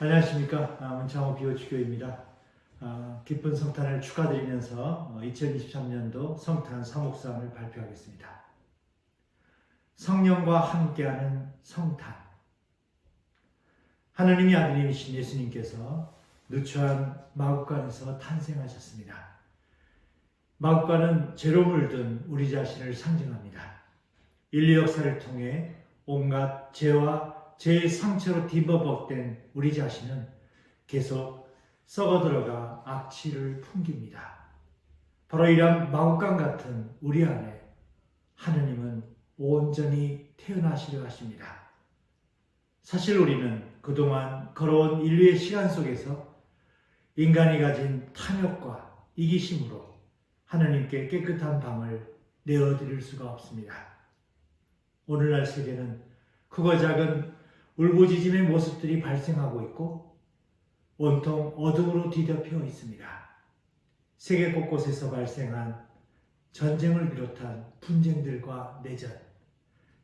안녕하십니까 아, 문창호 비오치교입니다. 아, 기쁜 성탄을 축하드리면서 2023년도 성탄 사목상을 발표하겠습니다. 성령과 함께하는 성탄 하나님의 아들님이신 예수님께서 누추한 마국간에서 탄생하셨습니다. 마국간은 죄로 물든 우리 자신을 상징합니다. 인류 역사를 통해 온갖 죄와 죄의 상처로 뒤버벅된 우리 자신은 계속 썩어들어가 악취를 풍깁니다. 바로 이런 마구간 같은 우리 안에 하느님은 온전히 태어나시려 하십니다. 사실 우리는 그동안 걸어온 인류의 시간 속에서 인간이 가진 탐욕과 이기심으로 하느님께 깨끗한 방을 내어드릴 수가 없습니다. 오늘날 세계는 크고 작은 울부짖음의 모습들이 발생하고 있고 온통 어둠으로 뒤덮여 있습니다. 세계 곳곳에서 발생한 전쟁을 비롯한 분쟁들과 내전,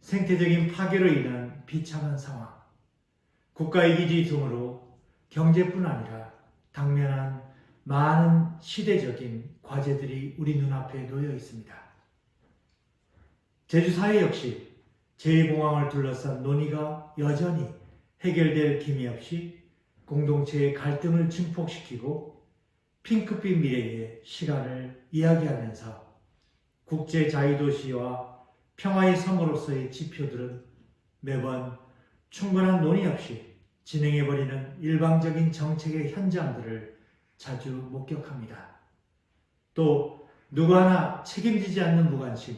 생태적인 파괴로 인한 비참한 상황, 국가이기주의 등으로 경제뿐 아니라 당면한 많은 시대적인 과제들이 우리 눈앞에 놓여 있습니다. 제주사회 역시 제2공항을 둘러싼 논의가 여전히 해결될 기미 없이 공동체의 갈등을 증폭시키고 핑크빛 미래의 시간을 이야기하면서 국제 자유도시와 평화의 섬으로서의 지표들은 매번 충분한 논의 없이 진행해버리는 일방적인 정책의 현장들을 자주 목격합니다. 또 누구 하나 책임지지 않는 무관심,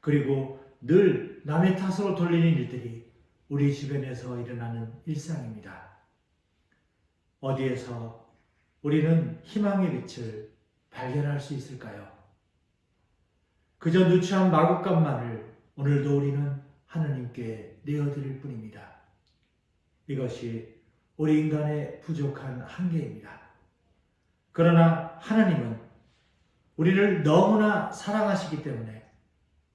그리고 늘 남의 탓으로 돌리는 일들이 우리 주변에서 일어나는 일상입니다. 어디에서 우리는 희망의 빛을 발견할 수 있을까요? 그저 누추한 마구간만을 오늘도 우리는 하느님께 내어드릴 뿐입니다. 이것이 우리 인간의 부족한 한계입니다. 그러나 하나님은 우리를 너무나 사랑하시기 때문에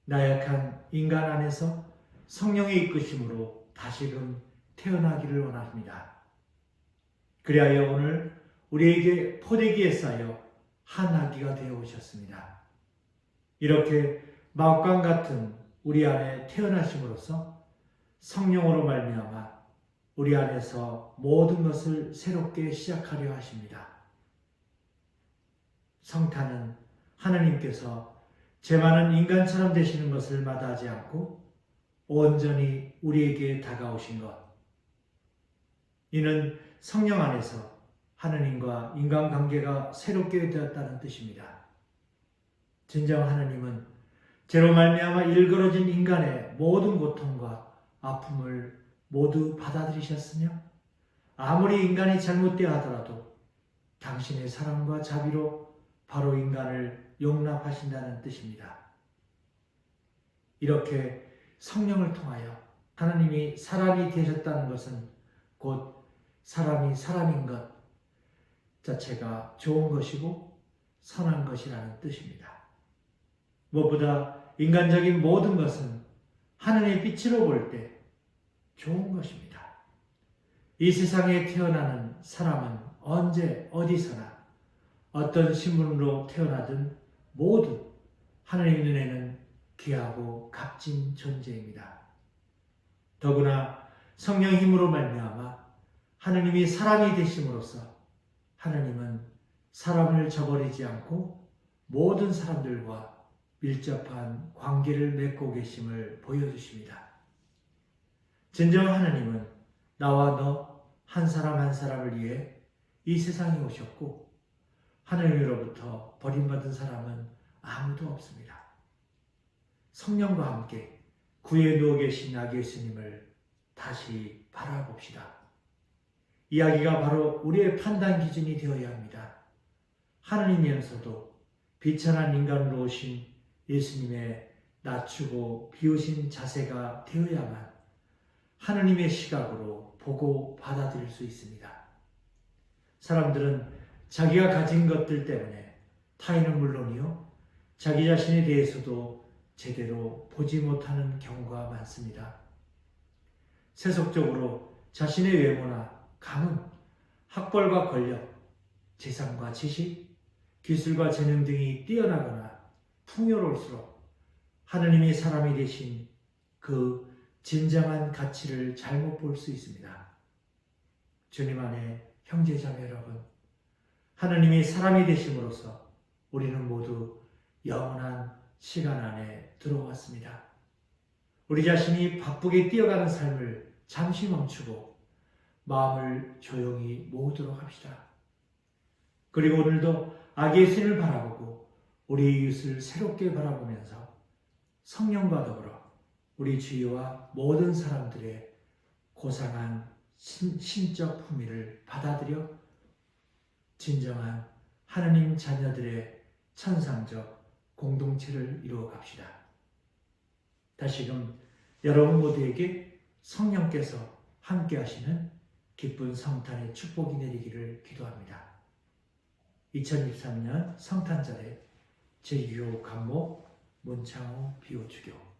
나약한 인간 안에서 성령의 이끄심으로 다시금 태어나기를 원합니다. 그리하여 오늘 우리에게 포대기에 쌓여 한 아기가 되어 오셨습니다. 이렇게 마옥강 같은 우리 안에 태어나심으로써 성령으로 말미암아 우리 안에서 모든 것을 새롭게 시작하려 하십니다. 성탄은 하나님께서 죄 많은 인간처럼 되시는 것을 마다하지 않고 온전히 우리에게 다가오신 것. 이는 성령 안에서 하느님과 인간 관계가 새롭게 되었다는 뜻입니다. 진정 하느님은 죄로 말미암아 일그러진 인간의 모든 고통과 아픔을 모두 받아들이셨으며 아무리 인간이 잘못되어 하더라도 당신의 사랑과 자비로 바로 인간을 용납하신다는 뜻입니다. 이렇게 성령을 통하여 하나님이 사람이 되셨다는 것은 곧 사람이 사람인 것 자체가 좋은 것이고 선한 것이라는 뜻입니다. 무엇보다 인간적인 모든 것은 하늘의 빛으로 볼 때 좋은 것입니다. 이 세상에 태어나는 사람은 언제 어디서나 어떤 신분으로 태어나든 모두 하나님 눈에는 귀하고 값진 존재입니다. 더구나 성령 힘으로 말미암아 하나님이 사람이 되심으로써 하나님은 사람을 저버리지 않고 모든 사람들과 밀접한 관계를 맺고 계심을 보여주십니다. 진정 하나님은 나와 너 한 사람 한 사람을 위해 이 세상에 오셨고 하나님으로부터 버림받은 사람은 아무도 없습니다. 성령과 함께 구에 누워 계신 아기 예수님을 다시 바라봅시다. 이야기가 바로 우리의 판단 기준이 되어야 합니다. 하느님이면서도 비천한 인간으로 오신 예수님의 낮추고 비우신 자세가 되어야만 하느님의 시각으로 보고 받아들일 수 있습니다. 사람들은 자기가 가진 것들 때문에 타인은 물론이요, 자기 자신에 대해서도 제대로 보지 못하는 경우가 많습니다. 세속적으로 자신의 외모나 감은 학벌과 권력, 재산과 지식, 기술과 재능 등이 뛰어나거나 풍요로울수록 하느님이 사람이 되신 그 진정한 가치를 잘못 볼 수 있습니다. 주님 안에 형제 자매 여러분, 하느님이 사람이 되심으로써 우리는 모두 영원한 시간 안에 들어왔습니다. 우리 자신이 바쁘게 뛰어가는 삶을 잠시 멈추고 마음을 조용히 모으도록 합시다. 그리고 오늘도 악의 신을 바라보고 우리 이웃을 새롭게 바라보면서 성령과 더불어 우리 주위와 모든 사람들의 고상한 신, 신적 품위를 받아들여 진정한 하느님 자녀들의 천상적 공동체를 이루어 갑시다. 다시금 여러분 모두에게 성령께서 함께 하시는 기쁜 성탄의 축복이 내리기를 기도합니다. 2023년 성탄절에 제6호 간목 문창호 비호주교